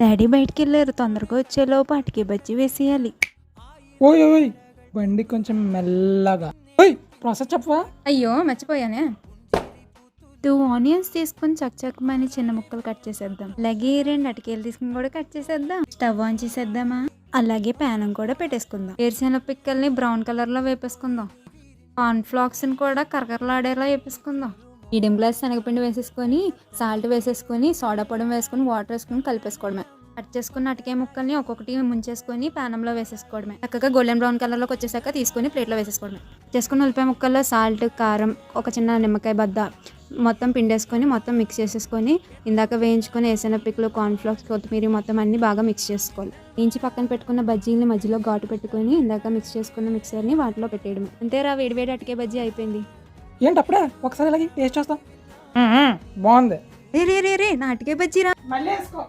Daddy బయటికి వెళ్ళారు తొందరగా వచ్చేలోపు అటికి బజ్జి వేసేయాలి. ఓయ్ ఓయ్ బండి కొంచెం మెల్లగా. ఓయ్ ప్రాసెస్ చెప్పవా? అయ్యో మర్చిపోయానే. టూ ఆనియన్స్ తీసుకొని చక్కచక్కమని చిన్న ముక్కలు కట్ చేసేద్దాం. అలాగే రెండు అటికేలు తీసుకుని కూడా కట్ చేసేద్దాం. స్టవ్ ఆన్ చేసేద్దామా? అలాగే ప్యానం కూడా పెట్టేసుకుందాం. ఏరుశెనగ పిక్కల్ని బ్రౌన్ కలర్లో వేపేసుకుందాం. కార్న్ ఫ్లాక్స్ని కూడా కరకరలాడేలా వేపేసుకుందాం. మీడియం గ్లాస్ శనగపిండి వేసేసుకొని సాల్ట్ వేసేసుకొని సోడా పొడి వేసుకొని వాటర్ వేసుకొని కలిపేసుకోవడమే. కట్ చేసుకున్న అటకే ముక్కల్ని ఒక్కొక్కటి ముంచేసుకొని ప్యానంలో వేసేసుకోవడమే. చక్కగా గోల్డెన్ బ్రౌన్ కలర్లోకి వచ్చేసాక తీసుకొని ప్లేట్లో వేసేసుకోవడమే. చేసుకున్న ఉల్లిపాయ ముక్కల్లో సాల్ట్ కారం ఒక చిన్న నిమ్మకాయ బద్ద మొత్తం పిండేసుకొని మొత్తం మిక్స్ చేసేసుకొని ఇందాక వేయించుకొని వేసిన పిక్కులు కార్న్ఫ్లవర్స్ కొత్తిమీర మొత్తం అన్ని బాగా మిక్స్ చేసుకోవాలి. వేయించి పక్కన పెట్టుకున్న బజ్జీలని మధ్యలో ఘాటు పెట్టుకొని ఇందాక మిక్స్ చేసుకున్న మిక్సర్ని వాటిలో పెట్టేయడం అంతేరా వేడివేడి అటకే బజ్జీ అయిపోయింది. ఏంటి అప్పుడే ఒకసారి ఇలాగే టేస్ట్ చేస్తాం. బాగుంది. రే రే రే రే నా అటికే బజ్జీ రా మళ్ళీ వేసుకో.